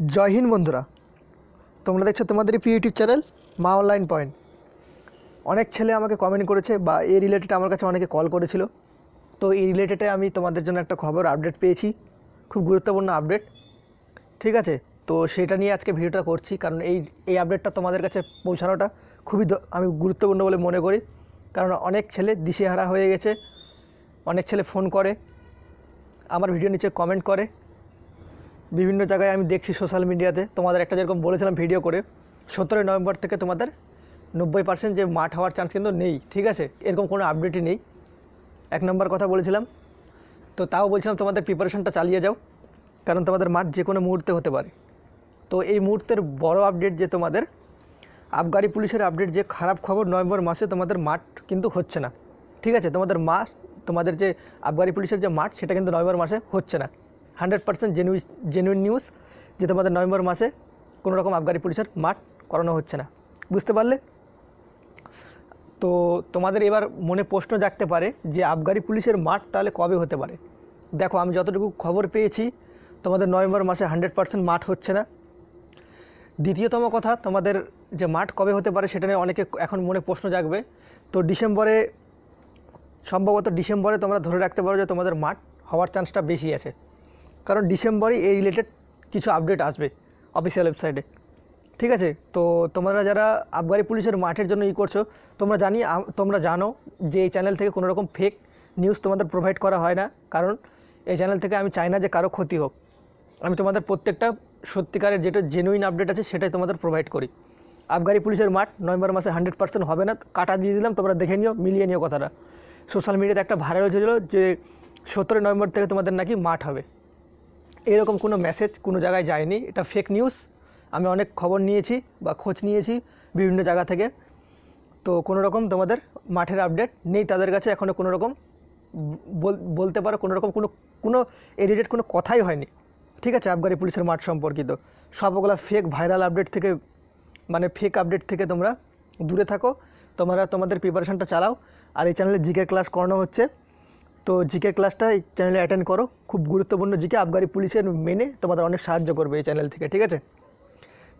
জয় হিন্দ বন্ধুরা। তোমরা দেখছ তোমাদের প্রিয় YouTube channel Maa online point. অনেক ছেলে আমাকে কমেন্ট করেছে বা এই রিলেটেড আমার কাছে অনেকে কল করেছিল। তো এই রিলেটেডে আমি তোমাদের জন্য একটা খবর আপডেট পেয়েছি, খুব গুরুত্বপূর্ণ আপডেট ঠিক আছে? তো সেটা নিয়ে আজকে ভিডিওটা করছি, কারণ এই এই আপডেটটা তোমাদের কাছে পৌঁছানোটা খুবই আমি গুরুত্বপূর্ণ বলে মনে করি। কারণ অনেক ছেলে দিশেহারা হয়ে গেছে, অনেক ছেলে ফোন করে, আমার ভিডিও নিচে কমেন্ট করে। বিভিন্ন জায়গায় আমি দেখছি সোশ্যাল মিডিয়াতে তোমাদের একটা যেরকম বলেছিলাম ভিডিও করে, সতেরোই নভেম্বর থেকে তোমাদের নব্বই পার্সেন্ট যে মাঠ হওয়ার চান্স কিন্তু নেই, ঠিক আছে? এরকম কোনো আপডেটই নেই। এক নম্বর কথা বলেছিলাম। তো তাও বলছিলাম তোমাদের প্রিপারেশনটা চালিয়ে যাও, কারণ তোমাদের মাঠ যে কোনো মুহূর্তে হতে পারে। তো এই মুহূর্তের বড় আপডেট যে তোমাদের, আবগারি পুলিশের আপডেট যে খারাপ খবর নভেম্বর মাসে তোমাদের মাঠ কিন্তু হচ্ছে না। ঠিক আছে? তোমাদের মাস তোমাদের যে আবগারি পুলিশের যে মাঠ, সেটা কিন্তু নভেম্বর মাসে হচ্ছে না। Hundred percent genuine genuine news যে তোমাদের নভেম্বর মাসে কোনো রকম আবগারি পুলিশের মাঠ করানো হচ্ছে না। বুঝতে পারলে? তো তোমাদের এবার মনে প্রশ্ন জাগতে পারে যে আবগারি পুলিশের মাঠ তাহলে কবে হতে পারে? দেখো, আমি যতটুকু খবর পেয়েছি, তোমাদের নভেম্বর মাসে হান্ড্রেড পার্সেন্ট মাঠ হচ্ছে না। দ্বিতীয়তম কথা, তোমাদের যে মাঠ কবে হতে পারে সেটা নিয়ে অনেকে এখন মনে প্রশ্ন জাগবে। তো ডিসেম্বরে, সম্ভবত ডিসেম্বরে তোমরা ধরে রাখতে পারো যে তোমাদের মাঠ হওয়ার চান্সটা বেশি আছে। কারণ ডিসেম্বরে এই রিলেটেড কিছু আপডেট আসবে অফিসিয়াল ওয়েবসাইটে ঠিক আছে? তো তোমরা যারা আবগারি পুলিশের মাঠের জন্য ই করছ, তোমরা জানি তোমরা জানো যে এই চ্যানেল থেকে কোনো রকম ফেক নিউজ তোমাদের প্রোভাইড করা হয় না। কারণ এই চ্যানেল থেকে আমি চাই না যে কারও ক্ষতি হোক। আমি তোমাদের প্রত্যেকটা সত্যিকারের যেটা জেনুইন আপডেট আছে সেটাই তোমাদের প্রোভাইড করি। আবগারি পুলিশের মাঠ নভেম্বর মাসে হান্ড্রেড পার্সেন্ট হবে না। কাটা দিয়ে দিলাম, তোমরা দেখে নিও, মিলিয়ে নিও কথাটা। সোশ্যাল মিডিয়াতে একটা ভাইরাল হয়েছিল যে সতেরোই নভেম্বর থেকে তোমাদের নাকি মাঠ হবে। এরকম কোনো মেসেজ কোনো জায়গায় যায়নি। এটা ফেক নিউজ আমি অনেক খবর নিয়েছি বা খোঁজ নিয়েছি বিভিন্ন জায়গা থেকে। তো কোনো রকম তোমাদের মাঠের আপডেট নেই তাদের কাছে এখনও কোনো রকম বলতে পারো কোনো রকম কোনো কোনো এডিটেড কোনো কথাই হয়নি। ঠিক আছে, আবগারি পুলিশের মাঠ সম্পর্কিত। সবগুলো ফেক ভাইরাল আপডেট থেকে মানে ফেক আপডেট থেকে তোমরা দূরে থাকো। তোমরা, তোমাদের প্রিপারেশনটা চালাও। আর এই চ্যানেলে জিকে ক্লাস করানো হচ্ছে। তো জিকে ক্লাসটা এই চ্যানেলে অ্যাটেন্ড করো। খুব গুরুত্বপূর্ণ জিকে, আবগারি পুলিশের মেনে তোমাদের অনেক সাহায্য করবে এই চ্যানেল থেকে, ঠিক আছে?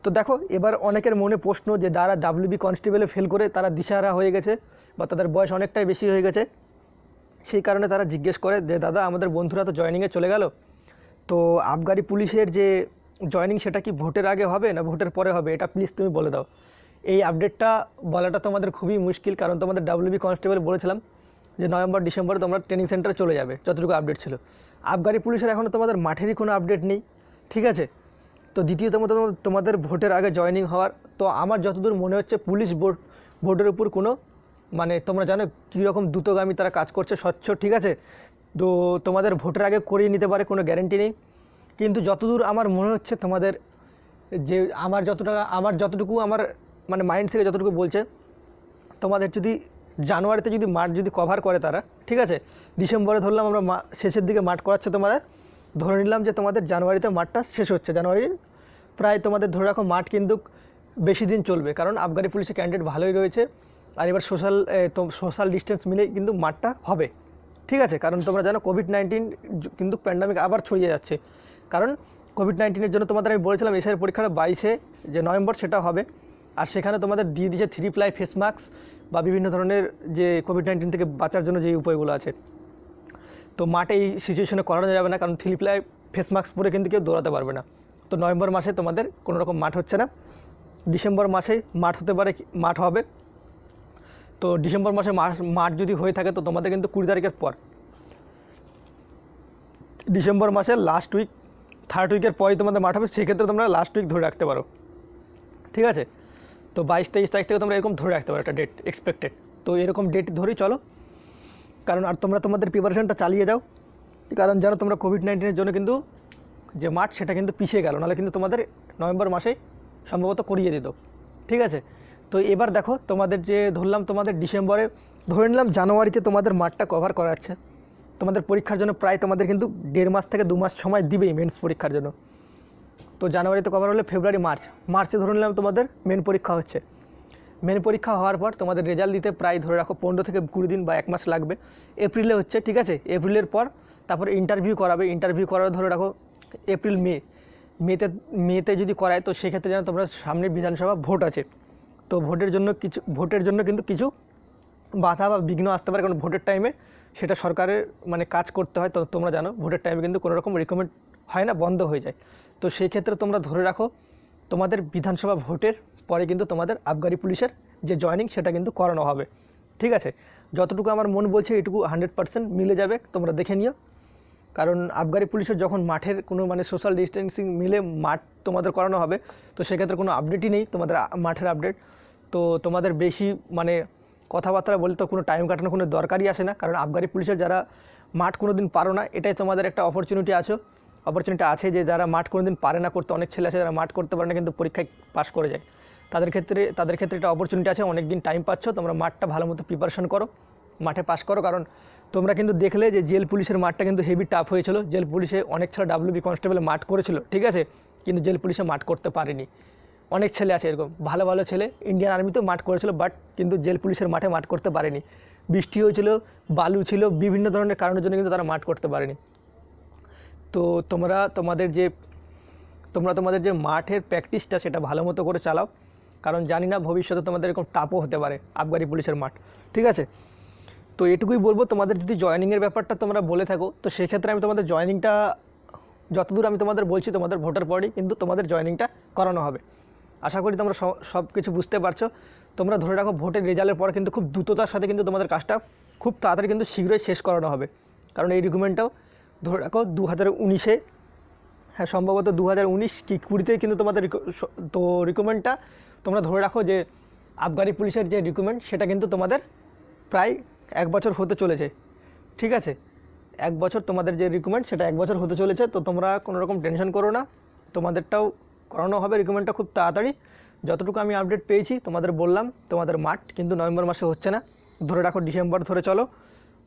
তো দেখো, এবার অনেকের মনে প্রশ্ন যে যারা ডাব্লিউবি কনস্টেবলে ফেল করে তারা দিশাহারা হয়ে গেছে বা তাদের বয়স অনেকটাই বেশি হয়ে গেছে। সেই কারণে তারা জিজ্ঞেস করে যে, দাদা, আমাদের বন্ধুরা তো জয়নিংয়ে চলে গেল। তো আবগারি পুলিশের যে জয়নিং সেটা কি ভোটের আগে হবে না ভোটের পরে হবে? এটা প্লিজ তুমি বলে দাও। এই আপডেটটা বলাটা তোমাদের খুবই মুশকিল, কারণ তোমাদের ডাব্লিউবি কনস্টেবল বলেছিলাম। যে নভেম্বর, ডিসেম্বরে তোমরা ট্রেনিং সেন্টারে চলে যাবে, যতটুকু আপডেট ছিল। আবগারি পুলিশের এখনও তোমাদের মাঠেরই কোনো আপডেট নেই, ঠিক আছে? তো দ্বিতীয়তম তোমাদের- তোমাদের ভোটের আগে জয়নিং হওয়ার, তো আমার যতদূর মনে হচ্ছে পুলিশ বোর্ড, বোর্ডের উপর কোনো মানে তোমরা জানো কীরকম দ্রুতগামী তারা কাজ করছে, স্বচ্ছ, ঠিক আছে? তো তোমাদের ভোটের আগে করিয়ে নিতে পারে কোনো গ্যারেন্টি নেই। কিন্তু যতদূর আমার মনে হচ্ছে তোমাদের, যে আমার যতটা, আমার যতটুকু আমার মানে মাইন্ড থেকে যতটুকু বলছে, তোমাদের যদি জানুয়ারিতে যদি মাঠ যদি কভার করে তারা, ঠিক আছে? ডিসেম্বরে ধরলাম আমরা শেষের দিকে মাঠ করাচ্ছে তোমাদের। ধরে নিলাম যে তোমাদের জানুয়ারিতে মাঠটা শেষ হচ্ছে। জানুয়ারির প্রায় তোমাদের ধরে রাখো মাঠ কিন্তু বেশি দিন চলবে। কারণ আবগারি পুলিশের ক্যান্ডিডেট ভালোই রয়েছে। আর এবার সোশ্যাল সোশ্যাল ডিস্টেন্স মিলেই কিন্তু মাঠটা হবে। ঠিক আছে? কারণ তোমরা জানো কোভিড নাইন্টিন কিন্তু প্যান্ডামিক আবার ছড়িয়ে যাচ্ছে। কারণ কোভিড নাইন্টিনের জন্য তোমাদের আমি বলেছিলাম এসআইয়ের পরীক্ষাটা বাইশে যে নভেম্বর সেটা হবে। আর সেখানে তোমাদের দিয়ে দিয়েছে থ্রি প্লাই ফেস মাস্ক বা বিভিন্ন ধরনের যে কোভিড নাইন্টিন থেকে বাঁচার জন্য যে উপায়গুলো আছে। তো মাঠে এই সিচুয়েশনে করানো যাবে না, কারণ থ্রি প্লাই ফেস মাস্ক পরে কিন্তু কেউ দৌড়াতে পারবে না। তো নভেম্বর মাসে তোমাদের কোনো রকম মাঠ হচ্ছে না। ডিসেম্বর মাসে মাঠ হতে পারে, মাঠ হবে। তো ডিসেম্বর মাসে মাস মাঠ যদি হয়ে থাকে, তো তোমাদের কিন্তু কুড়ি তারিখের পর। ডিসেম্বর মাসের লাস্ট উইক থার্ড উইকের পরই তোমাদের মাঠ হবে, সেক্ষেত্রে তোমরা লাস্ট উইক ধরে রাখতে পারো। ঠিক আছে? তো বাইশ তেইশ তারিখ থেকে তোমরা এরকম ধরে রাখতে পারো একটা ডেট এক্সপেক্টেড তো এরকম ডেট ধরেই চলো। কারণ আর তোমরা তোমাদের প্রিপারেশনটা চালিয়ে যাও। কারণ জানো তোমরা কোভিড নাইন্টিনের জন্য কিন্তু যে মাঠ, সেটা কিন্তু পিছিয়ে গেল। নাহলে কিন্তু তোমাদের নভেম্বর মাসে সম্ভবত করিয়ে দিত। ঠিক আছে? তো এবার দেখো, তোমাদের যে ধরলাম তোমাদের ডিসেম্বরে, ধরে নিলাম জানুয়ারিতে তোমাদের মাঠটা কভার করাচ্ছে তোমাদের পরীক্ষার জন্য প্রায় তোমাদের কিন্তু দেড় মাস থেকে দু মাস সময় দিবেই মেন্স পরীক্ষার জন্য। তো জানুয়ারিতে কভার হলে ফেব্রুয়ারি, মার্চ। মার্চে ধরে নিলাম তোমাদের মেন পরীক্ষা হচ্ছে। মেন পরীক্ষা হওয়ার পর তোমাদের রেজাল্ট দিতে প্রায় ধরে রাখো পনেরো থেকে কুড়ি দিন বা এক মাস লাগবে। এপ্রিলে হচ্ছে, ঠিক আছে? এপ্রিলের পর তারপর ইন্টারভিউ করাবে। ইন্টারভিউ করার ধরে রাখো এপ্রিল মে মেতে মেতে যদি করায় তো সেক্ষেত্রে যেন তোমরা সামনে বিধানসভা ভোট আছে। তো ভোটের জন্য কিছু, ভোটের জন্য কিন্তু কিছু বাধা বা বিঘ্ন আসতে পারে। কারণ ভোটের টাইমে সেটা সরকারের মানে কাজ করতে হয়। তো তোমরা জানো, ভোটের টাইমে কিন্তু কোনো রকম রিকমেন্ড হয় না, বন্ধ হয়ে যায়। তো সেই ক্ষেত্রে তোমরা ধরে রাখো, তোমাদের বিধানসভা ভোটের পরে কিন্তু তোমাদের আবগারি পুলিশের যে জয়নিং সেটা কিন্তু করানো হবে। ঠিক আছে? যতটুকু আমার মন বলছে এটুকু হান্ড্রেড পার্সেন্ট মিলে যাবে, তোমরা দেখে নিও। কারণ আবগারি পুলিশের যখন মাঠের কোনো মানে সোশ্যাল ডিস্টেন্সিং মিলে মাঠ তোমাদের করানো হবে, তো সেক্ষেত্রে কোনো আপডেটই নেই তোমাদের মাঠের আপডেট। তো তোমাদের বেশি মানে কথাবার্তা বলতে কোনো টাইম কাটানোর কোনো দরকারই আসে না, কারণ আবগারি পুলিশের যারা মাঠ কোনো দিন পারো না, এটাই তোমাদের একটা অপরচুনিটি আছে। অপরচুনিটি আছে যে যারা মাঠ কোনো দিন পারে না করতে, অনেক ছেলে আছে যারা মাঠ করতে পারে না কিন্তু পরীক্ষায় পাস করে যায়। তাদের ক্ষেত্রে তাদের ক্ষেত্রে একটা অপরচুনিটি আছে অনেক দিন টাইম পাচ্ছ, তোমরা মাঠটা ভালো মতো প্রিপারেশন করো, মাঠে পাস করো, কারণ তোমরা কিন্তু দেখলে যে জেল পুলিশের মাঠটা কিন্তু হেভি টাফ হয়েছিল। জেল পুলিশে অনেক ছেলে ডাব্লিউবি কনস্টেবল মাঠ করেছিল, ঠিক আছে? কিন্তু জেল পুলিশে মাঠ করতে পারেনি। অনেক ছেলে আছে এরকম, ভালো ভালো ছেলে ইন্ডিয়ান আর্মিতেও মাঠ করেছিল বাট কিন্তু জেল পুলিশের মাঠে মাঠ করতে পারেনি। বৃষ্টি হয়েছিল, বালু ছিল, বিভিন্ন ধরনের কারণের জন্য কিন্তু তারা মাঠ করতে পারেনি। তো তোমরা তোমাদের যে, তোমরা তোমাদের যে মাঠের প্র্যাকটিসটা সেটা ভালো মতো করে চালাও। কারণ জানি না ভবিষ্যতে তোমাদের এরকম টাপও হতে পারে আবগারি পুলিশের মাঠ। ঠিক আছে? তো এটুকুই বলব, তোমাদের যদি জয়েনিংয়ের ব্যাপারটা তোমরা বলে থাকো, তো সেক্ষেত্রে আমি তোমাদের জয়েনিংটা যতদূর আমি তোমাদের বলছি তোমাদের ভোটার পরই, কিন্তু তোমাদের জয়েনিংটা করানো হবে। আশা করি তোমরা সব কিছু বুঝতে পারছ। তোমরা ধরে রাখো, ভোটের রেজাল্টের পর কিন্তু খুব দ্রুততার সাথে কিন্তু তোমাদের কাজটা খুব তাড়াতাড়ি কিন্তু শীঘ্রই শেষ করানো হবে। কারণ এই রিকুমেন্টটাও ধরে রাখো দু হাজার উনিশে। হ্যাঁ সম্ভবত দু হাজার উনিশ কি কুড়িতেই কিন্তু তোমাদের তো রিকমেন্ডটা তোমরা ধরে রাখো যে আবগারি পুলিশের যে রিকমেন্ড সেটা কিন্তু তোমাদের প্রায় এক বছর হতে চলেছে। ঠিক আছে? এক বছর তোমাদের যে রিকমেন্ড সেটা এক বছর হতে চলেছে, তো তোমরা কোনো রকম টেনশন করো না। তোমাদেরটাও করানো হবে রিকমেন্ডটা খুব তাড়াতাড়ি। যতটুকু আমি আপডেট পেয়েছি, তোমাদের বললাম, তোমাদের মাঠ কিন্তু নভেম্বর মাসে হচ্ছে না। ধরে রাখো ডিসেম্বর ধরে চলো।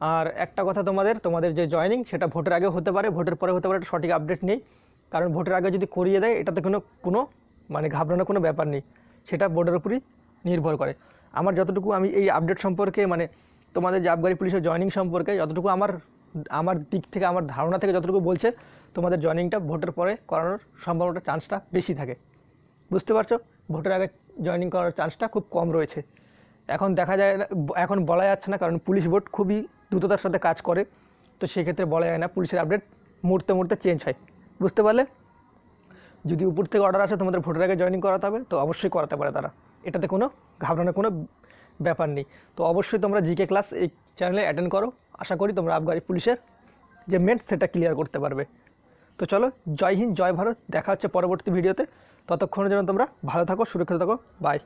আর একটা কথা তোমাদের তোমাদের যে জয়েনিং সেটা ভোটের আগে হতে পারে, ভোটের পরে হতে পারে, এটা সঠিক আপডেট নেই। কারণ ভোটের আগে যদি করিয়ে দেয়, এটাতে কোনো কোনো মানে ঘাবড়ানোর কোনো ব্যাপার নেই। সেটা বোর্ডের উপরই নির্ভর করে। আমার যতটুকু আমি এই আপডেট সম্পর্কে মানে তোমাদের যে আবগারি পুলিশের জয়েনিং সম্পর্কে, যতটুকু আমার আমার দিক থেকে, আমার ধারণা থেকে যতটুকু বলছে, তোমাদের জয়েনিংটা ভোটের পরে করানোর সম্ভাবনাটা চান্সটা বেশি থাকে। বুঝতে পারছ? ভোটের আগে জয়েনিং করার চান্সটা খুব কম রয়েছে। এখন দেখা যায় না এখন বলা যাচ্ছে না, কারণ পুলিশ বোর্ড খুবই দ্রুততার সাথে কাজ করে, তো সেক্ষেত্রে বলা যায় না পুলিশের আপডেট মুহূর্তে মুহূর্তে চেঞ্জ হয়। বুঝতে পারলে? যদি উপর থেকে অর্ডার আসে, তোমাদের ভোটের আগে জয়েনিং করাতে হবে, তো অবশ্যই করাতে পারে তারা। এটাতে কোনো ঘাবড়ানোর কোনো ব্যাপার নেই। তো অবশ্যই তোমরা জিকে ক্লাস এই চ্যানেলে অ্যাটেন্ড করো। আশা করি তোমরা আবগারি পুলিশের যে মেন সেটা ক্লিয়ার করতে পারবে। তো চলো, জয় হিন্দ, জয় ভারত। দেখা হচ্ছে পরবর্তী ভিডিওতে ততক্ষণের জন্য তোমরা ভালো থাকো, সুরক্ষিত থাকো। বাই